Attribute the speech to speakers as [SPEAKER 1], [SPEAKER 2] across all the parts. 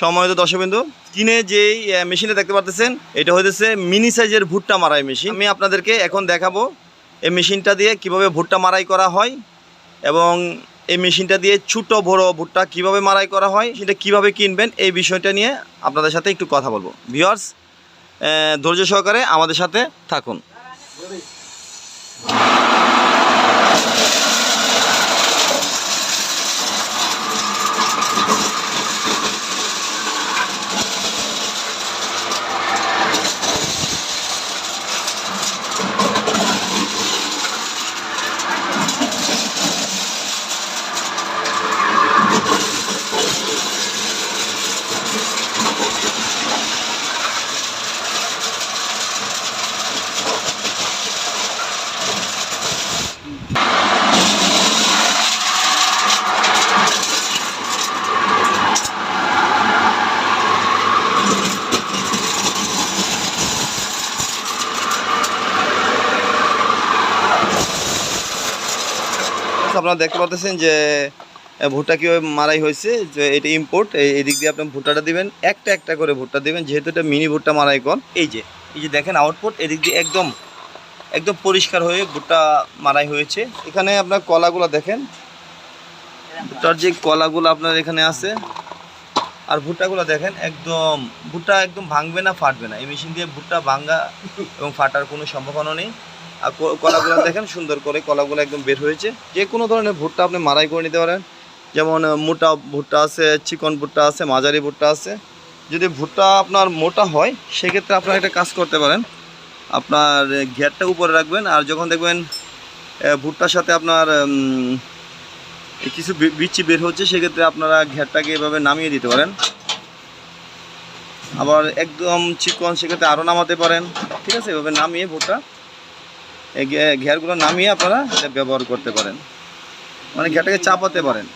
[SPEAKER 1] সময়ত দর্শকবিন্দু কিনে যেই আহ, মেশিনটা দেখতে পারতেছেন এটা হইতেছে মিনি সাইজের ভুট্টা মারাই মেশিন। আমি আপনাদেরকে এখন দেখাবো এই মেশিনটা দিয়ে কীভাবে ভুট্টা মারাই করা হয় এবং এই মেশিনটা দিয়ে ছোটো বড়ো ভুট্টা কীভাবে মারাই করা হয় সেটা কীভাবে কিনবেন এই বিষয়টা নিয়ে আপনাদের সাথে একটু কথা বলব। ভিওয়ার্স ধৈর্য সহকারে আমাদের সাথে থাকুন। আপনারা দেখতে পাচ্ছেন যে ভুট্টা কীভাবে মারাই হয়েছে, যে এটা ইম্পোর্ট এই দিয়ে আপনি ভুট্টাটা দিবেন, একটা একটা করে ভুট্টা দিবেন, যেহেতু এটা মিনি ভুট্টা মারাই কর। এই যে এই যে দেখেন আউটপুট এদিক দিয়ে একদম একদম পরিষ্কার হয়ে ভুট্টা মারাই হয়েছে। এখানে আপনার কলাগুলো দেখেন। ভুট্টার যে কলাগুলো আপনার এখানে আছে, আর ভুট্টাগুলো দেখেন, একদম, ভুট্টা একদম ভাঙবে না, ফাটবে না। এই মেশিন দিয়ে ভুট্টা ভাঙ্গা এবং ফাটার কোনো সম্ভাবনা নেই। আর কলাগুলো দেখেন, সুন্দর করে কলাগুলো একদম বের হয়েছে। যে কোনো ধরনের ভুট্টা আপনি মারাই করে নিতে পারেন। যেমন মোটা ভুট্টা আছে, চিকন ভুট্টা আছে, মাঝারি ভুট্টা আছে। যদি ভুট্টা আপনার মোটা হয়, সেক্ষেত্রে আপনারা একটা কাজ করতে পারেন। আপনার ঘেরটা উপরে রাখবেন আর যখন দেখবেন ভুট্টার সাথে আপনার কিছু বিচি বের হচ্ছে, সেক্ষেত্রে আপনারা ঘেরটাকে এভাবে নামিয়ে দিতে পারেন। আবার একদম চিকন, সেক্ষেত্রে আরও নামাতে পারেন। ঠিক আছে? এভাবে নামিয়ে ভুট্টা এই ঘেরগুলো নামিয়ে আপনারা এটা ব্যবহার করতে পারেন। মানে ঘেরটাকে চাপাতে পারেন।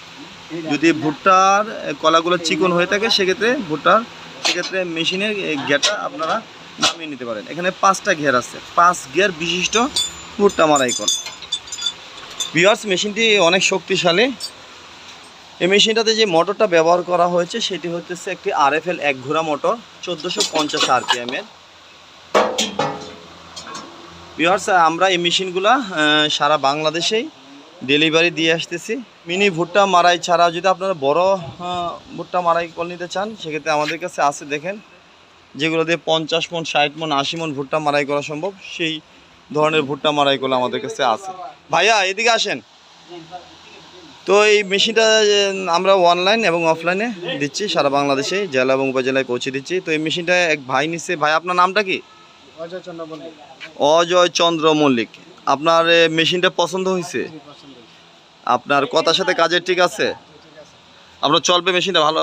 [SPEAKER 1] যদি ভুট্টার কলাগুলো চিকন হয়ে থাকে, সেক্ষেত্রে ভুট্টার, সেক্ষেত্রে মেশিনের ঘেরটা আপনারা নামিয়ে নিতে পারেন। এখানে পাঁচটা ঘের আছে। পাঁচ ঘের বিশিষ্ট ভুট্টা মারাই কর বিয়ার্স মেশিনটি অনেক শক্তিশালী। এই মেশিনটাতে যে মোটরটা ব্যবহার করা হয়েছে, সেটি হচ্ছে একটি আরএফএল এক ঘোড়া মোটর, চোদ্দোশো পঞ্চাশ আরপিএমের বিহার্স আমরা এই মেশিনগুলা সারা বাংলাদেশেই ডেলিভারি দিয়ে আসতেছি। মিনি ভুট্টা মারাই ছাড়া যদি আপনারা বড় ভুট্টা মারাই করে নিতে চান, সেক্ষেত্রে আমাদের কাছে আছে দেখেন, যেগুলো দিয়ে পঞ্চাশ মন, ষাট মন, আশি মন ভুট্টা মারাই করা সম্ভব, সেই ধরনের ভুট্টা মারাই মারাইগুলো আমাদের কাছে আছে। ভাইয়া, এদিকে আসেন। তো এই মেশিনটা আমরা অনলাইন এবং অফলাইনে দিচ্ছি, সারা বাংলাদেশে, জেলা এবং উপজেলায় পৌঁছে দিচ্ছি। তো এই মেশিনটা এক ভাই নিচ্ছে ভাই, আপনার নামটা কি?
[SPEAKER 2] অজয় চন্দ্র
[SPEAKER 1] মল্লিক। আপনার মেশিনটা পছন্দ হয়েছে আপনার কথার সাথে কাজের ঠিক আছে? আপনার চলবে মেশিনটা ভালো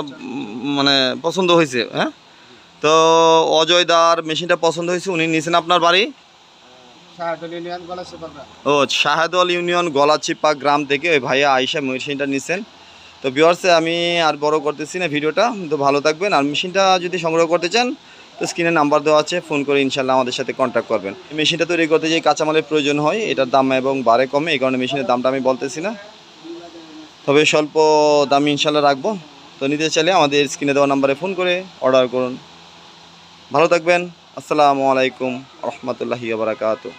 [SPEAKER 1] মানে পছন্দ হয়েছে হ্যাঁ? তো অজয় দার মেশিনটা পছন্দ হয়েছে উনি নিয়েছেন আপনার বাড়ি? ও শাহাদল ইউনিয়ন গলাচিপা গ্রাম থেকে ওই ভাইয়া আইসা মেশিনটা নিছেন। তো বিয়ার্সে আমি আর বড় করতেছি না ভিডিওটা তো ভালো থাকবেন। আর মেশিনটা যদি সংগ্রহ করতে চান তো স্ক্রিনে নাম্বার দেওয়া আছে, ফোন করে ইনশাল্লাহ আমাদের সাথে কন্ট্যাক্ট করবেন। এই মেশিনটা তৈরি করতে যে কাঁচামালের প্রয়োজন হয়, এটার দাম এবং বারে কমে, এই কারণে মেশিনের দামটা আমি বলতেছি না। তবে স্বল্প দাম ইনশাল্লাহ রাখব। তো নিতে চাইলে আমাদের স্ক্রিনে দেওয়া নাম্বারে ফোন করে অর্ডার করুন। ভালো থাকবেন। আসসালামু আলাইকুম। রহমতুল্লাহি বারাকাতু